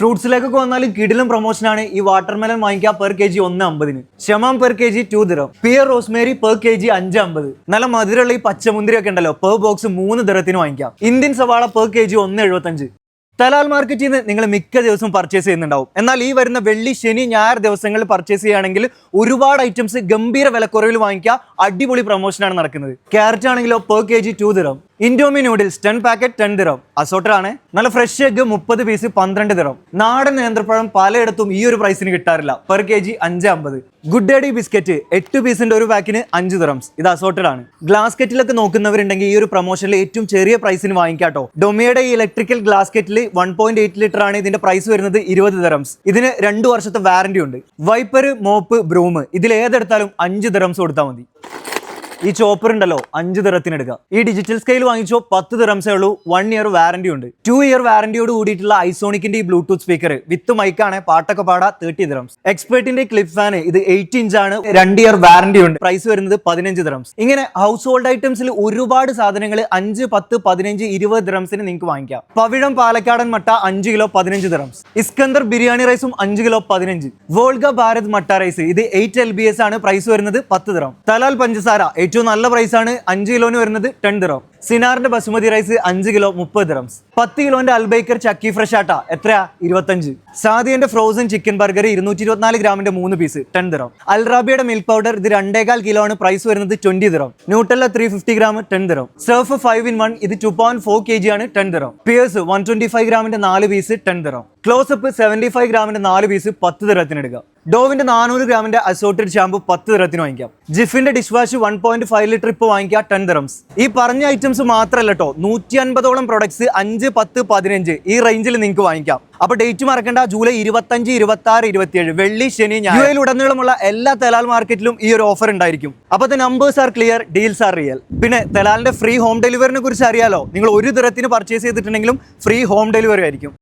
ഫ്രൂട്ട്സിലേക്കൊക്കെ വന്നാൽ കിടിലും പ്രൊമോഷനാണ് ഈ വാട്ടർമെലൻ വാങ്ങിക്കുക പെർ കെ ജി ഒന്ന് അമ്പതിന്. ഷമാം per K G two dirham pear rosemary per K G അഞ്ച് അമ്പത്. നല്ല മധുരമുള്ള ഈ പച്ചമുന്തിരി ഒക്കെ ഉണ്ടല്ലോ പെർ ബോക്സ് മൂന്ന് ദിറത്തിന് വാങ്ങിക്കാം. ഇന്ത്യൻ സവാള പെർ കെ ജി ഒന്ന് എഴുപത്തഞ്ച്. തലാൽ മാർക്കറ്റിൽ നിന്ന് നിങ്ങൾ മിക്ക ദിവസവും പർച്ചേസ് ചെയ്യുന്നുണ്ടാവും. എന്നാൽ ഈ വരുന്ന വെള്ളി ശനി ഞായർ ദിവസങ്ങളിൽ പർച്ചേസ് ചെയ്യുകയാണെങ്കിൽ ഒരുപാട് ഐറ്റംസ് ഗംഭീര വിലക്കുറവിൽ വാങ്ങിക്കുക അടിപൊളി പ്രൊമോഷനാണ് നടക്കുന്നത്. ക്യാരറ്റ് ആണെങ്കിലോ per K G two dirham Indomie noodles ten packet ten dirham അസോട്ടറാണ് നല്ല ഫ്രഷ് എഗ് മുപ്പത് പീസ് പന്ത്രണ്ട് ദിറം നാടൻ നേന്ത്രപ്പഴം പലയിടത്തും ഈ ഒരു പ്രൈസിന് കിട്ടാറില്ല. പെർ കെ ജി അഞ്ച് അമ്പത്. ഗുഡ് ഡേഡി ബിസ്ക്കറ്റ് എട്ട് പീസിന്റെ ഒരു പാക്കിന് അഞ്ച് ദിറംസ് ഇത് അസോട്ടഡ് ആണ് ഗ്ലാസ് കെറ്റിലൊക്കെ നോക്കുന്നവരുണ്ടെങ്കിൽ ഈ ഒരു പ്രൊമോഷനിൽ ഏറ്റവും ചെറിയ പ്രൈസിന് വാങ്ങിക്കാട്ടോ ഡൊമിയുടെ ഈ electrical glass kettle one point eight litre ആണ് ഇതിന്റെ പ്രൈസ് വരുന്നത് ഇരുപത് ദിറംസ് ഇതിന് രണ്ട് വർഷത്തെ വാറന്റി ഉണ്ട്. വൈപ്പർ മോപ്പ് ബ്രൂം ഇതിൽ ഏതെടുത്താലും അഞ്ച് ദിറംസ് കൊടുത്താൽ മതി. ഈ ചോപ്പർ ഉണ്ടല്ലോ അഞ്ച് എടുക്കുക. ഈ ഡിജിറ്റൽ സ്കെയിൽ വാങ്ങിച്ചോ പത്ത് തരംസേ ഉള്ളൂ വൺ ഇയർ വാറന്റി ഉണ്ട്. ടു ഇയർ വാറന്റിയോട് കൂടിയിട്ടുള്ള ഐസോണിക്കിന്റെ ഈ ബ്ലൂടൂത്ത് സ്പീക്കർ വിത്ത് മൈക്കാണ് പാട്ടൊക്കെ പാടാ തേർട്ടി ദിറംസ് എക്സ്പേർട്ടിന്റെ ക്ലിപ്പ് ഫാൻ ഇത് എയ്റ്റ് ഇഞ്ച് ആണ് രണ്ട് ഇയർ വാറന്റി ഉണ്ട്. പ്രൈസ് വരുന്നത് പതിനഞ്ച് ദിറംസ് ഇങ്ങനെ ഹൗസ് ഹോൾഡ് ഐറ്റംസിൽ ഒരുപാട് സാധനങ്ങൾ അഞ്ച് പത്ത് പതിനഞ്ച് ഇരുപത് ദിറംസിന് നിങ്ങൾക്ക് വാങ്ങിക്കാം. പവിഴം പാലക്കാടൻ മട്ട അഞ്ച് കിലോ പതിനഞ്ച് ദിറംസ് ഇസ്കന്ദർ ബിരിയാണി റൈസും അഞ്ച് കിലോ പതിനഞ്ച്. വോൾഗ ഭാരത് മട്ട റൈസ് ഇത് എയ്റ്റ് എൽ ബി എസ് ആണ് പ്രൈസ് വരുന്നത് പത്ത് ദിറം തലാൽ പഞ്ചസാര ഏറ്റവും നല്ല പ്രൈസ് ആണ് അഞ്ച് കിലോന് വരുന്നത് ടെൻ ദിറം സിനാറിന്റെ ബസുമതി റൈസ് അഞ്ച് കിലോ മുപ്പത് ദിറംസ് പത്ത് കിലോന്റെ അൽബൈക്കർ ചക്കി ഫ്രഷ് ആട്ട. എത്രയാ? ഇരുപത്തഞ്ച്. സാദിയന്റെ ഫ്രോസൺ ചിക്കൻ ബർഗർ ഇരുന്നൂറ്റി ഇരുപത്തിനാല് ഗ്രാമിന്റെ മൂന്ന് പീസ് ടെൻ ദിറം അൽറാബിയുടെ മിൽക്ക് പൗഡർ ഇത് രണ്ടേകാൽ കിലോ ആണ് പ്രൈസ് വരുന്നത് twenty dirham Nutella three fifty gram ten dirham Surf five in one ഇത് two point four K G ആണ് ടെൻ ദിറം പിയേഴ്സ് വൺ ട്വന്റി ഫൈവ് ഗ്രാമിന്റെ നാല് പീസ് ടെൻ ദിറം ക്ലോസപ്പ് സെവന്റി ഫൈവ് ഗ്രാമിന്റെ നാല് പീസ് പത്ത് ദിറത്തിനെടുക്കുക ഡോവിന്റെ നാനൂറ് ഗ്രാമിന്റെ അസോർട്ടഡ് ഷാമ്പു പത്ത് തരത്തിന് വാങ്ങിക്കാം. ജിഫിന്റെ dish wash one point five litre ഇപ്പൊ വാങ്ങിക്കാം ടെൻ ദിറംസ് ഈ പറഞ്ഞ ഐറ്റംസ് മാത്രമല്ല കേട്ടോ നൂറ്റി അൻപതോളം പ്രൊഡക്ട്സ് അഞ്ച് പത്ത് പതിനഞ്ച് ഈ റേഞ്ചിൽ നിങ്ങൾക്ക് വാങ്ങിക്കാം. അപ്പൊ ഡേറ്റ് മറക്കേണ്ട ജൂലൈ ഇരുപത്തഞ്ച് ഇരുപത്തി ആറ് ഇരുപത്തിയേഴ് വെള്ളി ശനി ഉടനീളമുള്ള എല്ലാ തെലാൽ മാർക്കറ്റിലും ഈ ഒരു ഓഫർ ഉണ്ടായിരിക്കും. അപ്പൊ numbers are clear deals are real പിന്നെ തെലാലിന്റെ ഫ്രീ ഹോം ഡെലിവറിനെ കുറിച്ച് അറിയാലോ? നിങ്ങൾ ഒരു തരത്തിന് പർച്ചേസ് ചെയ്തിട്ടുണ്ടെങ്കിലും ഫ്രീ ഹോം ഡെലിവറി ആയിരിക്കും.